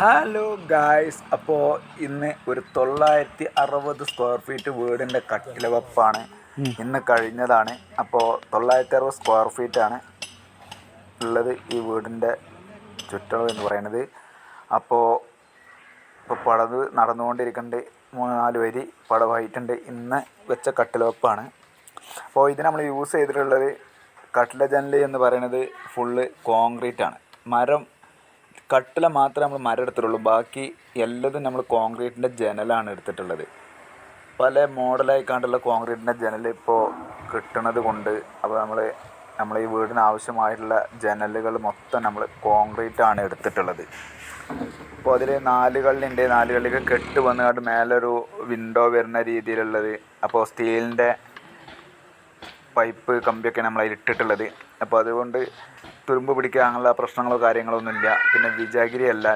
Hello guys അപ്പോൾ ഇന്ന് ഒരു തൊള്ളായിരത്തി അറുപത് സ്ക്വയർ ഫീറ്റ് വീടിന്റെ കട്ടില വെപ്പാണ്. ഇന്ന് കഴിഞ്ഞതാണ്. അപ്പോൾ തൊള്ളായിരത്തി അറുപത് സ്ക്വയർ ഫീറ്റാണ് ഉള്ളത് ഈ വീടിന്റെ ചുറ്റളവ് എന്ന് പറയുന്നത്. അപ്പോൾ ഇപ്പോൾ പടവ് നടന്നുകൊണ്ടിരിക്കുന്നുണ്ട്. മൂന്ന് നാല് വരി പടവായിട്ടുണ്ട് ഇന്ന് വെച്ച കട്ടില വെപ്പാണ്. അപ്പോൾ ഇത് നമ്മൾ യൂസ് ചെയ്തിട്ടുള്ളത് കട്ടില ജനൽ എന്ന് പറയുന്നത് ഫുള്ള് കോൺക്രീറ്റ് ആണ്. മരം കട്ടില മാത്രമേ നമ്മൾ മരം എടുത്തിട്ടുള്ളൂ ബാക്കി എല്ലാതും നമ്മൾ കോൺക്രീറ്റിന്റെ ജനലാണ് എടുത്തിട്ടുള്ളത്. പല മോഡലായി കണ്ടുള്ള കോൺക്രീറ്റിന്റെ ജനൽ ഇപ്പോൾ കിട്ടുന്നത് കൊണ്ട് അപ്പോൾ നമ്മൾ നമ്മൾ ഈ വീടിന് ആവശ്യമായിട്ടുള്ള ജനലുകൾ മൊത്തം നമ്മൾ കോൺക്രീറ്റ് ആണ് എടുത്തിട്ടുള്ളത്. അപ്പോൾ അതിൽ നാലുകളിലുണ്ട് നാലുകളിലേക്ക് കെട്ട് വന്നുകൊണ്ട് മേലൊരു വിൻഡോ വരുന്ന രീതിയിലുള്ളത്. അപ്പോൾ സ്റ്റീലിന്റെ പൈപ്പ് കമ്പിയൊക്കെ നമ്മൾ അതിൽ ഇട്ടിട്ടുള്ളത് അപ്പോൾ അതുകൊണ്ട് തുരുമ്പ് പിടിക്കുക അങ്ങനെയുള്ള പ്രശ്നങ്ങളോ കാര്യങ്ങളോ ഒന്നുമില്ല. പിന്നെ വിജാഗിരി അല്ല